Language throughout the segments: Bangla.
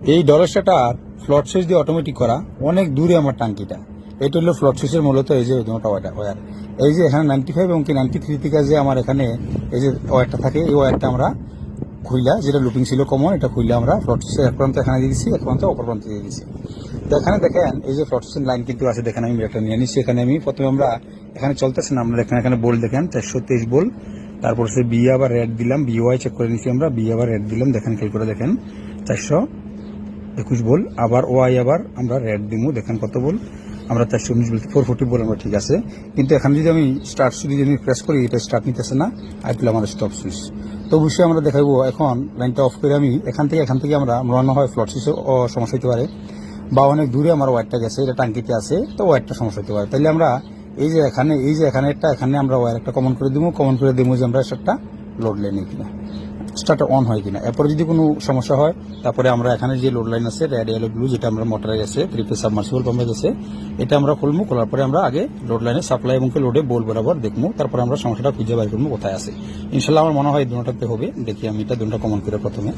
এই ডলস্টাটার ফ্লট সুইচ দিয়ে অটোমেটিক করা, অনেক দূরে আমার টাঙ্কিটা। এটা হলো ফ্লট সুইচের মূলত এই যে ওয়ার এই যে এখানে নাইনটি ফাইভ এবং নাইনটি থ্রি থেকে যে আমার এখানে এই যে ওয়ারটা থাকে, এই ওয়ারটা আমরা খুইলা, যেটা লুপিং ছিল কমন এটা খুইলা আমরা ফ্লট সুইচের এক প্রান্ত এখানে দিয়ে দিচ্ছি এক প্রান্ত অপর প্রান্তে দিয়ে দিচ্ছি তো এখানে দেখেন, এই যে ফ্লট সুইচের লাইন কিন্তু আছে, দেখেন আমি একটা নিয়ে নিচ্ছি এখানে আমি প্রথমে আমরা এখানে চলতেছে না আমরা দেখেন এখানে বোল দেখেন চারশো তেইশ বোল তারপর সে বি আবার রেড দিলাম বিওয়াই চেক করে নিচ্ছি আমরা বি আবার রেড দিলাম, দেখেন খেল করে দেখেন চারশো একুশ বল, আবার ওয়াই, আবার আমরা রেড দিমু, দেখেন কত বল। আমরা চারশো উনিশ বলতে ফোর ফোর্টি বল আমরা ঠিক আছে। কিন্তু এখানে যদি আমি স্টার্ট সুইচ যদি প্রেস করি, এটা স্টার্ট নিতেছে না, আর পেলে আমাদের স্টপ সুইচ তো অবশ্যই আমরা দেখাবো এখন লাইনটা অফ করে আমি। এখান থেকে এখান থেকে আমরা মনে হয় ফ্লট সুইচও সমস্যা হতে পারে। বা অনেক দূরে আমার ওয়ারটা গেছে, এটা টাঙ্কিতে আছে, তো ওয়ারটা সমস্যা হতে পারে। তাহলে আমরা এই যে এখানে, এই যে এখানে একটা, এখানে আমরা ওয়ার একটা কমন করে দিব কমন করে দেবো যে আমরা একটা লোড লাইনে কিনা। স্টার্টার অন হয় কিনা। এরপরে যদি কোনো সমস্যা হয়, তারপরে আমরা এখানে যে লোড লাইন আছে রেড এলো ব্লু যেটা আমরা মোটরে গেছে থ্রি সাবমার্সিবল পাম্পে গেছে, এটা আমরা খুলবো খোলার পরে আমরা আগে লোড লাইনে সাপ্লাই এবং লোডে বোল বরাবর দেখব তারপরে আমরা সমস্যাটা খুঁজে বের করব কোথায় আছে। ইনশাল্লাহ আমার মনে হয় দুটাতে হবে, দেখি আমি এটা দুটা কমন করে প্রথমে।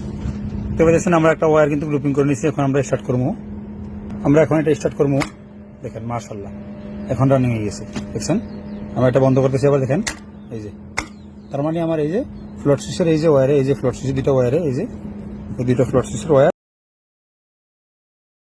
তবে দেখছেন, আমরা একটা ওয়্যার কিন্তু গ্রুপিং করে নিয়েছি, এখন আমরা স্টার্ট করব আমরা এখন এটা স্টার্ট করব দেখেন মার্শাল্লাহ এখন রানিং হয়ে গেছে, দেখছেন? আমরা এটা বন্ধ করতেছি, আবার দেখেন, এই যে, তার মানে আমার এই যে ফ্লট সুইচের এই যে ওয়ারে এই যে ফ্লট সুইচের দুটো ওয়ারে এই যে এই দুটো ফ্লট সুইচের ওয়্যার